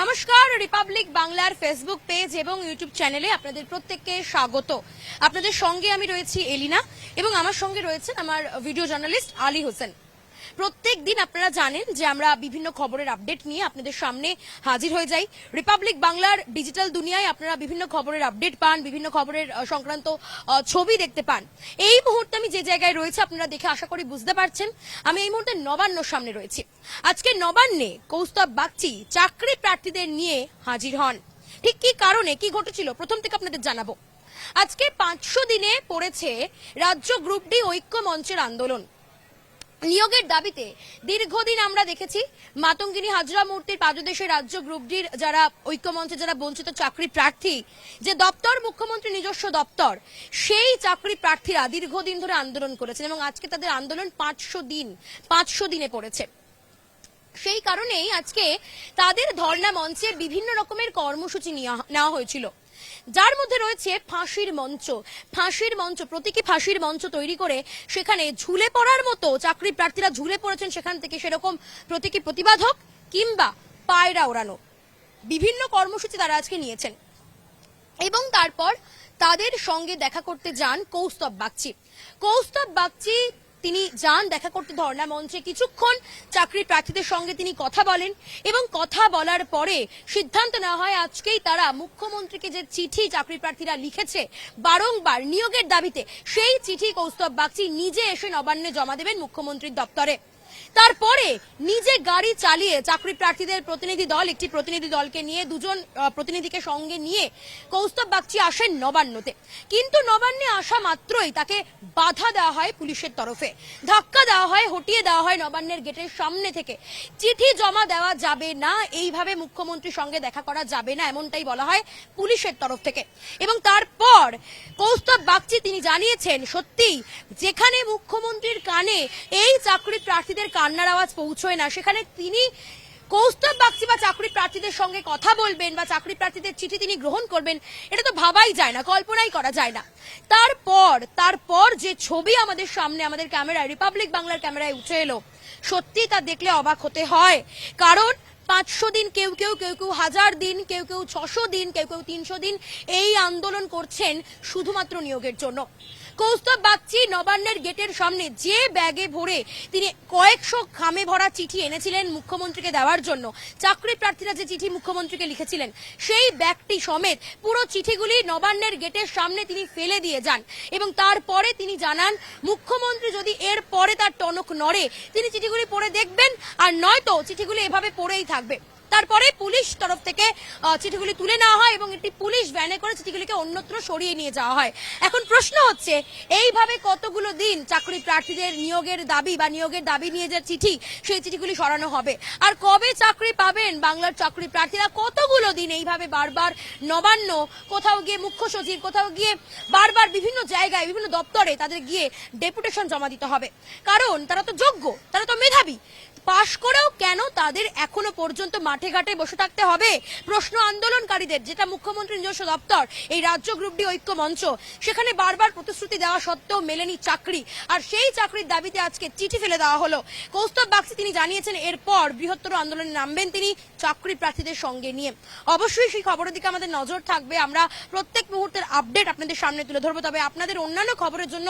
নমস্কার রিপাবলিক বাংলার Facebook page এবং ইউটিউব চ্যানেলে আপনাদের প্রত্যেককে স্বাগত। আপনাদের সঙ্গে আমি রয়েছি এলিনা এবং আমার সঙ্গে রয়েছেন আমার ভিডিও জার্নালিস্ট আলী হোসেন। প্রত্যেক দিন আপনারা জানেন যে আমরা বিভিন্ন খবরের আপডেট নিয়ে আপনাদের সামনে হাজির হয়ে যাই। রিপাবলিক বাংলার ডিজিটাল দুনিয়ায় আপনারা বিভিন্ন খবরের আপডেট পান, বিভিন্ন খবরের সংক্রান্ত ছবি দেখতে পান। এই মুহূর্তে আমি যে জায়গায় রয়েছে আপনারা দেখে আশা করি বুঝতে পারছেন, আমি এই মুহূর্তে নবান্নর সামনে রয়েছি। আজকে নবান্নে কৌস্তব বাগচি চাকরি প্রার্থীদের নিয়ে হাজির হন। ঠিক কি কারণে, কি ঘটেছিল? প্রথম থেকে আপনাদের জানাব। আজকে পাঁচশো দিনে পড়েছে রাজ্য গ্রুপ ডি ঐক্য মঞ্চের আন্দোলন। নিয়োগের দাবিতে দীর্ঘদিন আমরা দেখেছি মাতঙ্গিনী হাজরা মূর্তির পাদদেশে রাজ্য গ্রুপ ডির যারা ঐক্যমঞ্চে যারা বঞ্চিত চাকরি প্রার্থী, যে দপ্তর মুখ্যমন্ত্রী নিজস্ব দপ্তর, সেই চাকরি প্রার্থীরা দীর্ঘদিন ধরে আন্দোলন করেছেন এবং আজকে তাদের আন্দোলন পাঁচশো দিন, পাঁচশো দিনে পড়েছে। সেই কারণেই আজকে তাদের ধর্ণা মঞ্চে বিভিন্ন রকমের কর্মসূচি নেওয়া হয়েছিল। যার মধ্যে রয়েছে ফাঁসির মঞ্চ। ফাঁসির মঞ্চ, প্রতীকী ফাঁসির মঞ্চ তৈরি করে সেখানে ঝুলে পড়ার মতো চাকরি প্রার্থীরা ঝুলে পড়েছেন। সেখান থেকে সেরকম প্রতীকী প্রতিবাদ হোক কিংবা পায়রা ওড়ানো। বিভিন্ন কর্মসূচি তারা আজকে নিয়েছেন। এবং তারপর তাদের সঙ্গে দেখা করতে যান কৌস্তব বাগচি। কৌস্তব বাগচি তিনি যান দেখা করতে ধর্ণা মঞ্চে কিছুক্ষণ। চাকরি প্রার্থীদের সঙ্গে তিনি কথা বলেন এবং কথা বলার পরে সিদ্ধান্ত নেওয়া হয় আজকেই তারা মুখ্যমন্ত্রীকে যে চিঠি চাকরি প্রার্থীরা লিখেছে বারংবার নিয়োগের দাবিতে সেই চিঠি কৌস্তব বাগচি নিজে এসে নবান্নে জমা দেবেন মুখ্যমন্ত্রীর দপ্তরে। তারপরে নিজে গাড়ি চালিয়ে চাকরি প্রার্থীদের প্রতিনিধি দল, একটি প্রতিনিধি দলকে নিয়ে দুজন প্রতিনিধিকে সঙ্গে নিয়ে কৌস্তব বাগচি আসেন নবান্নতে। কিন্তু নবান্নে আসা মাত্রই তাকে বাধা দেওয়া হয় পুলিশের তরফে। ধাক্কা দেওয়া হয়, হটিয়ে দেওয়া হয় নবান্নের গেটের সামনে থেকে। চিঠি জমা দেওয়া যাবে না, এইভাবে মুখ্যমন্ত্রীর সঙ্গে দেখা করা যাবে না, এমনটাই বলা হয় পুলিশের তরফ থেকে। এবং তারপর কৌস্তব বাগচি তিনি জানিয়েছেন সত্যি যেখানে মুখ্যমন্ত্রীর কানে এই চাকরি প্রার্থীদের কান্নার আওয়াজ পৌঁছয় না। সেখানে তিনি কৌস্তব বাগচি বা চাকরি প্রার্থীদের সঙ্গে কথা বলবেন বা চাকরি প্রার্থীদের চিঠি তিনি গ্রহণ করবেন, এটা তো ভাবাই যায় না, কল্পনাই করা যায় না। তারপর তারপর যে ছবি আমাদের সামনে, আমাদের ক্যামেরায় রিপাবলিক বাংলার ক্যামেরায় উঠে এলো। সত্যি তা দেখলে অবাক হতে হয়। কারণ পাঁচশো দিন, কেউ কেউ কেউ কেউ হাজার দিন, কেউ কেউ ছশো দিন, কেউ কেউ তিনশো দিন এই আন্দোলন করছেন শুধুমাত্র নিয়োগের জন্য। কৌস্তব বাগচি নবান্নের গেটের সামনে যে ব্যাগে ভরে তিনি কয়েকশো খামে ভরা চিঠি এনেছিলেন মুখ্যমন্ত্রীকে দেওয়ার জন্য। চাকরি প্রার্থীরা যে চিঠি মুখ্যমন্ত্রীকে লিখেছিলেন, সেই ব্যাগটি সমেত পুরো চিঠিগুলি নবান্নের গেটের সামনে তিনি ফেলে দিয়ে যান এবং তারপরে তিনি জানান, মুখ্যমন্ত্রী যদি এর পরে তার টনক নড়ে, তিনি চিঠিগুলি পড়ে দেখবেন। আর নয়তো চিঠিগুলি এভাবে পড়েই থাকবে তারপরে পুলিশ তরফ থেকে চিঠিগুলি তুলে নেওয়া হয় এবং একটি পুলিশ ভ্যানে করে চিঠিগুলিকে অন্যত্র সরিয়ে নিয়ে যাওয়া হয়। এখন প্রশ্ন হচ্ছে, এইভাবে কতগুলো দিন চাকরি প্রার্থীদের নিয়োগের দাবি বা নিয়োগের দাবি নিয়ে যে চিঠি, সেই চিঠিগুলি সরানো হবে? আর কবে চাকরি পাবেন বাংলার চাকরি প্রার্থীরা? কতগুলো দিন এইভাবে বারবার নবান্ন, কোথাও গিয়ে মুখ্য সচিব, কোথাও গিয়ে বারবার বিভিন্ন জায়গায়, বিভিন্ন দপ্তরে তাদের গিয়ে ডেপুটেশন জমা দিতে হবে। কারণ তারা তো যোগ্য, তারা তো মেধাবী। পাশ করেও কেন তাদের এখনও পর্যন্ত মাঠে ঘাটে বসে থাকতে হবে। প্রশ্ন আন্দোলনকারীদের, যেটা মুখ্যমন্ত্রী নিজস্ব দপ্তর, এই রাজ্য গ্রুপ ডি ঐক্য মঞ্চ। সেখানে বারবার প্রতিশ্রুতি দেওয়া সত্ত্বেও মেলেনি চাকরি। আর সেই চাকরির দাবিতে আজকে চিঠি ফেলে দেওয়া হলো। কৌস্তব বাগচি তিনি জানিয়েছেন, এরপর বৃহত্তর আন্দোলনে নামবেন তিনি চাকরি প্রার্থীদের সঙ্গে নিয়ে। অবশ্যই সেই খবরের দিকে আমাদের নজর থাকবে। আমরা প্রত্যেক মুহূর্তের আপডেট আপনাদের সামনে তুলে ধরবো। তবে আপনাদের অন্যান্য খবরের জন্য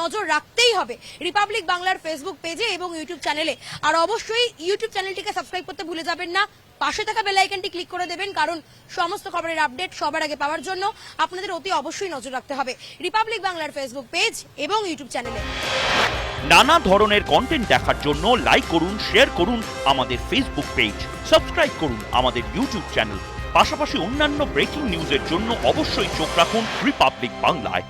নজর রাখতেই হবে রিপাবলিক বাংলার ফেসবুক পেজে এবং ইউটিউব চ্যানেলে। আর অবশ্যই ইউটিউব চ্যানেলটিকে সাবস্ক্রাইব করতে ভুলে যাবেন না। পাশে থাকা বেল আইকনটি ক্লিক করে দেবেন, কারণ সমস্ত খবরের আপডেট সবার আগে পাওয়ার জন্য আপনাদের অতি অবশ্যই নজর রাখতে হবে। রিপাবলিক বাংলার ফেসবুক পেজ এবং ইউটিউব চ্যানেলে নানা ধরনের কন্টেন্ট দেখার জন্য লাইক করুন শেয়ার করুন আমাদের ফেসবুক পেজ সাবস্ক্রাইব করুন আমাদের ইউটিউব চ্যানেল পাশাপাশি অন্যান্য ব্রেকিং নিউজের জন্য অবশ্যই চোখ রাখুন রিপাবলিক বাংলায়